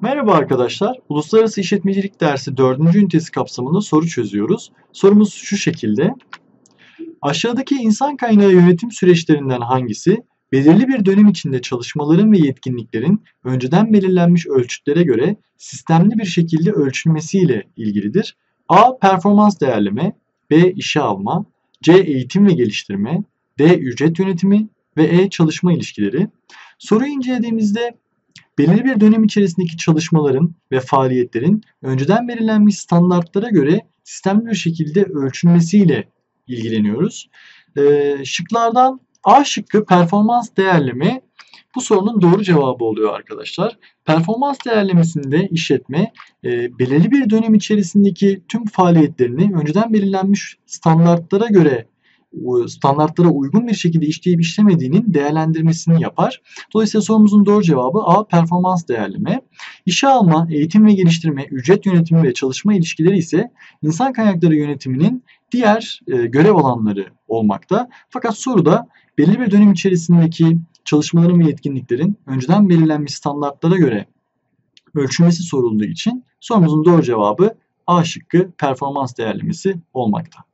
Merhaba arkadaşlar. Uluslararası İşletmecilik dersi 4. ünitesi kapsamında soru çözüyoruz. Sorumuz şu şekilde. Aşağıdaki insan kaynağı yönetim süreçlerinden hangisi belirli bir dönem içinde çalışmaların ve yetkinliklerin önceden belirlenmiş ölçütlere göre sistemli bir şekilde ölçülmesiyle ilgilidir? A. Performans değerleme B. işe alma C. Eğitim ve geliştirme D. Ücret yönetimi ve E. Çalışma ilişkileri. Soruyu incelediğimizde belirli bir dönem içerisindeki çalışmaların ve faaliyetlerin önceden belirlenmiş standartlara göre sistemli bir şekilde ölçülmesiyle ilgileniyoruz. Ee, şıklardan A şıkkı performans değerleme bu sorunun doğru cevabı oluyor arkadaşlar. Performans değerlemesinde işletme e, belirli bir dönem içerisindeki tüm faaliyetlerini önceden belirlenmiş standartlara göre standartlara uygun bir şekilde işleyip işlemediğinin değerlendirmesini yapar. Dolayısıyla sorumuzun doğru cevabı A. Performans değerleme. İşe alma, eğitim ve geliştirme, ücret yönetimi ve çalışma ilişkileri ise insan kaynakları yönetiminin diğer e, görev alanları olmakta. Fakat soruda belli bir dönem içerisindeki çalışmaların ve yetkinliklerin önceden belirlenmiş standartlara göre ölçülmesi sorulduğu için sorumuzun doğru cevabı A şıkkı performans değerlemesi olmakta.